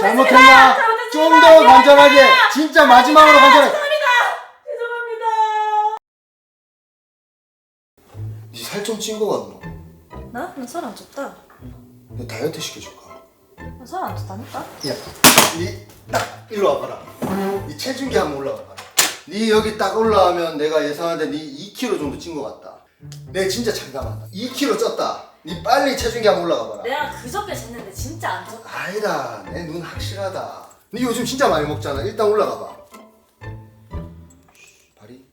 잘못했나? 좀 더 간절하게 진짜 마지막으로 간절하게 죄송합니다. 니살 좀 찐 거 같노? 나? 나 살 안 쪘다. 내 다이어트 시켜줄까? 나 살 안 쪘다니까? 야, 니딱 일로 와봐라. 니 체중계 한번 올라와봐라. 니 여기 딱 올라가면 내가 예상하는데 니 2kg 정도 찐 거 같다. 내 진짜 장담한다. 2kg 쪘다. 니 빨리 체중계 한번 올라가 봐라. 내가 그저께 쟀는데 진짜 안 쪘다. 아니다. 내 눈 확실하다. 니 요즘 진짜 많이 먹잖아. 일단 올라가 봐. 발이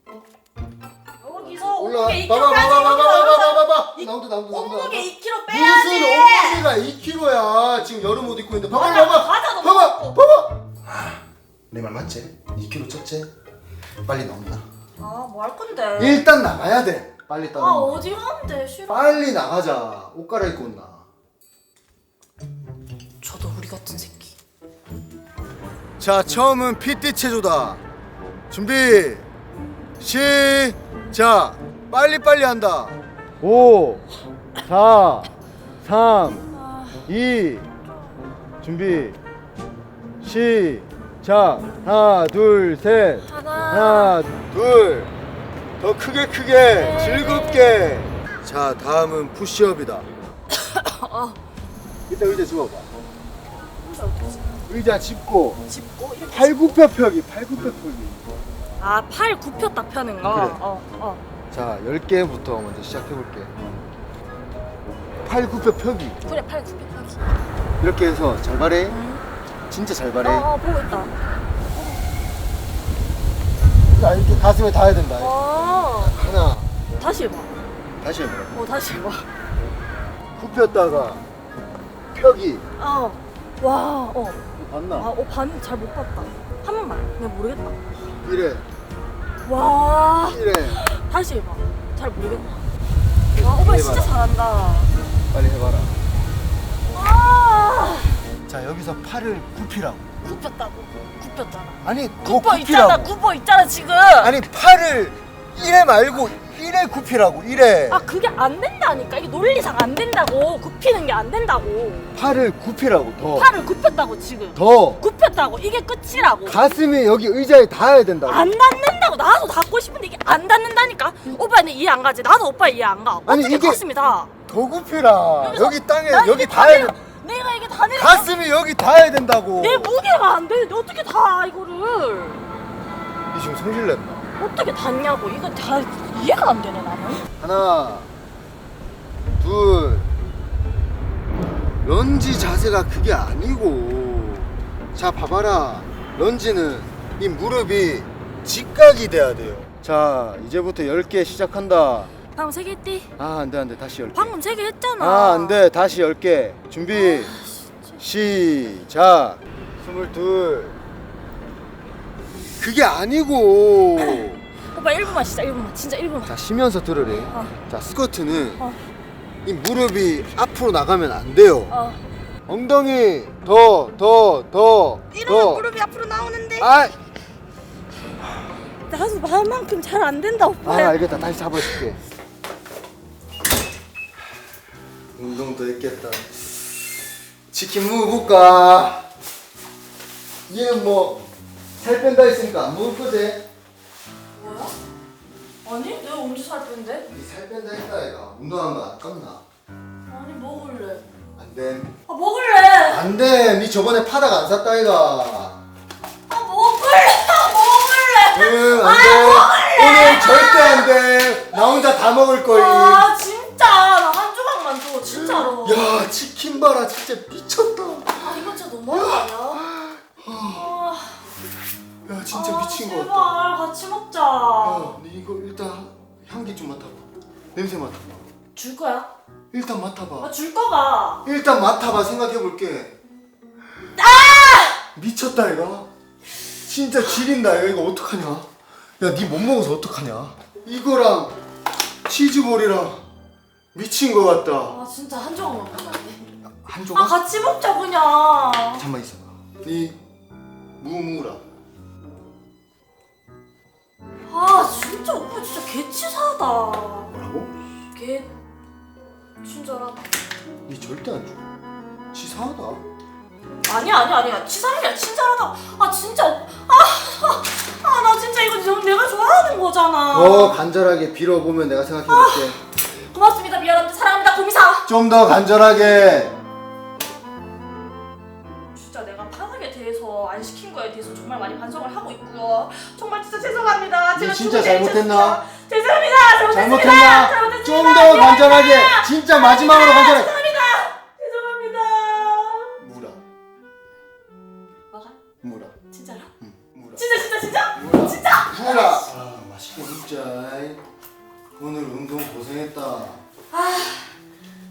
여기서 올라가. 온무게 2kg 봐봐, 빼야지. 봐봐, 봐봐, 봐봐, 봐봐. 나온다, 나온다, 나온다. 온무게 2kg 무슨 빼야지. 온무게가 2kg야. 지금 여름 옷 입고 있는데. 봐봐, 맞아, 봐봐. 맞아, 너 봐봐, 먹고. 봐봐. 내 말 맞지? 2kg 쪘지? 빨리 나온다. 아, 뭐 할 건데? 일단 나가야 돼. 빨리 아, 따라. 어디 가는데? 싫어. 빨리 나가자. 옷 갈아입고 온나. 저도 우리 같은 새끼. 자, 처음은 PT 체조다. 준비. 시작. 빨리 빨리 한다. 5 4 3 2 준비. 시작. 하나, 둘, 셋. 하나. 하나, 둘. 더 크게 크게 즐겁게. 자, 다음은 푸시업이다. 이따 의자 집어봐. 의자 짚고 짚고 이렇게. 팔굽혀 펴기, 팔굽혀 펴기. 아, 팔딱 펴는 거. 그래. 어, 어. 자, 10개부터 먼저 시작해 볼게. 팔굽혀 펴기. 그래, 팔 굽혀 펴기. 이렇게 해서 잘 바래. 진짜 잘 바래. 어, 어, 보고 있다. 자, 이렇게 가슴에 닿아야 된다. 어. 하나. 다시 해봐. 다시 해보라. 어, 다시 해봐. 굽혔다가 펴기. 어. 와, 어. 봤나? 아, 어, 반 잘 못 봤다. 한 번만. 내가 모르겠다. 이래. 와. 이래. 다시 해봐. 잘 모르겠다. 와, 오빠 진짜. 잘한다. 빨리 해봐라. 아. 자, 여기서 팔을 굽히라고. 굽혔다고. 굽혔잖아. 아니, 더 굽어 있잖아. 굽히라고. 굽어 있잖아, 지금. 아니, 팔을 이래 말고 이래 굽히라고. 이래. 아, 그게 안 된다니까. 이게 논리상 안 된다고. 굽히는 게 안 된다고. 팔을 굽히라고. 더. 팔을 굽혔다고, 지금. 더. 굽혔다고. 이게 끝이라고. 가슴이 여기 의자에 닿아야 된다고. 안 닿는다고 나도 닿고 싶은데 이게 안 닿는다니까 오빠는 이해 안 가지 나도 오빠 이해 안 가. 아니, 어떻게 이게- 가슴이 다더 굽히라. 여기 땅에 나 여기 닿아야 돼. 다 내려 가슴이 여기 닿아야 된다고. 내 무게가 안 되는데 어떻게 다 이거를 이 지금 성질 냈나? 어떻게 닿냐고 이거 다 이해가 안 되네 나는 하나, 둘. 런지 자세가 그게 아니고. 자, 봐봐라. 런지는 이 무릎이 직각이 돼야 돼요. 자, 이제부터 10개 시작한다. 방금 세개 했디? 아, 안 돼, 안 돼. 다시 10개. 방금 세 개 했잖아 아, 안 돼. 다시 10개. 준비. 시작. 22. 그게 아니고. 오빠 1분만 진짜 1분만 진짜 1분만 자, 쉬면서 들으래. 어. 자, 스쿼트는 어. 이 무릎이 앞으로 나가면 안 돼요. 어 엉덩이 더, 더, 더, 이러면 더. 무릎이 앞으로 나오는데 아, 나도 마음만큼 잘 안 된다 아, 오빠야 알겠다. 다시 잡아줄게. 운동도 했겠다. 치킨 먹어볼까? 얘는 뭐, 살 뺀다 했으니까 안 먹을 거지? 뭐야? 아니 내가 언제 살 뺀데? 니살 뺀다 했다, 얘가. 운동한 거 아깝나? 아니 먹을래 안 돼. 아 먹을래 안 돼. 니 저번에 파닭 안 샀다, 얘가. 아 먹을래 아 먹을래 응, 안 돼. 오늘 절대 안 돼. 나 혼자 다 먹을 거임. 아 진짜 나 한 조각만 줘 진짜로 야, 치킨 봐라. 진짜 미쳤다. 아 이거 진짜 너무한 거 아니야? 아, 야, 진짜 아, 미친 거 제발 같다. 같이 먹자 야, 니 이거 일단 향기 좀 맡아봐. 냄새 맡아봐. 줄 거야? 일단 맡아봐. 아줄 거가 일단 맡아봐. 생각해볼게. 미쳤다, 이거. 진짜 지린다, 이거. 이거 어떡하냐. 야, 니 못 먹어서 어떡하냐. 이거랑 치즈볼이랑 미친 거 같다. 아 진짜 한 조각만 돼? 한아 조각? 같이 먹자 그냥 잠만 있어봐. 니 무무라. 아 진짜 오빠 진짜 개치사하다 뭐라고? 개 친절하다 니 절대 안 줘. 치사하다. 아니야 아니야 아니야 치사하게 친절하다 아 진짜 아아나 진짜 이거 너무 내가 좋아하는 거잖아 더 간절하게 빌어보면 내가 생각해볼게 고맙습니다 미안합니다 고미사. 좀더 간절하게. 진짜 내가 파닥에 대해서 안 시킨 거에 대해서 정말 많이 반성을 하고 있고요. 정말 진짜 죄송합니다. 제가 니 진짜 잘못했나? 죄송합니다. 잘못했습니다. 잘못했나? 잘못했습니다. 좀 더 간절하게. 진짜 마지막으로 간절하게. 죄송합니다. 죄송합니다. 무라 뭐가? 무라 진짜로? 응 무라 진짜 진짜 진짜? 무라 진짜? 무라 아 맛있게 먹자 오늘 운동 고생했다. 아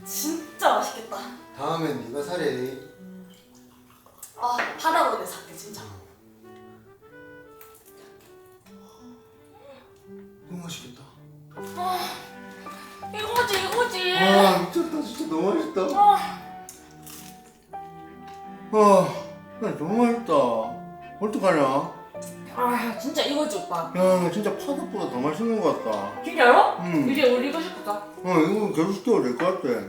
진짜 맛있겠다. 다음엔 네가 사래 아 바다로 내 살게 진짜. 너무 맛있겠다. 이거지 이거지. 와 미쳤다 진짜 너무 맛있다. 아, 와 야, 너무 맛있다. 어떡하냐 아 진짜 이거지 오빠 야 진짜 파닭보다 더 맛있는 것 같다 진짜요? 응. 이제 올리고 싶다 어 이거 계속 시켜도 될 것 같아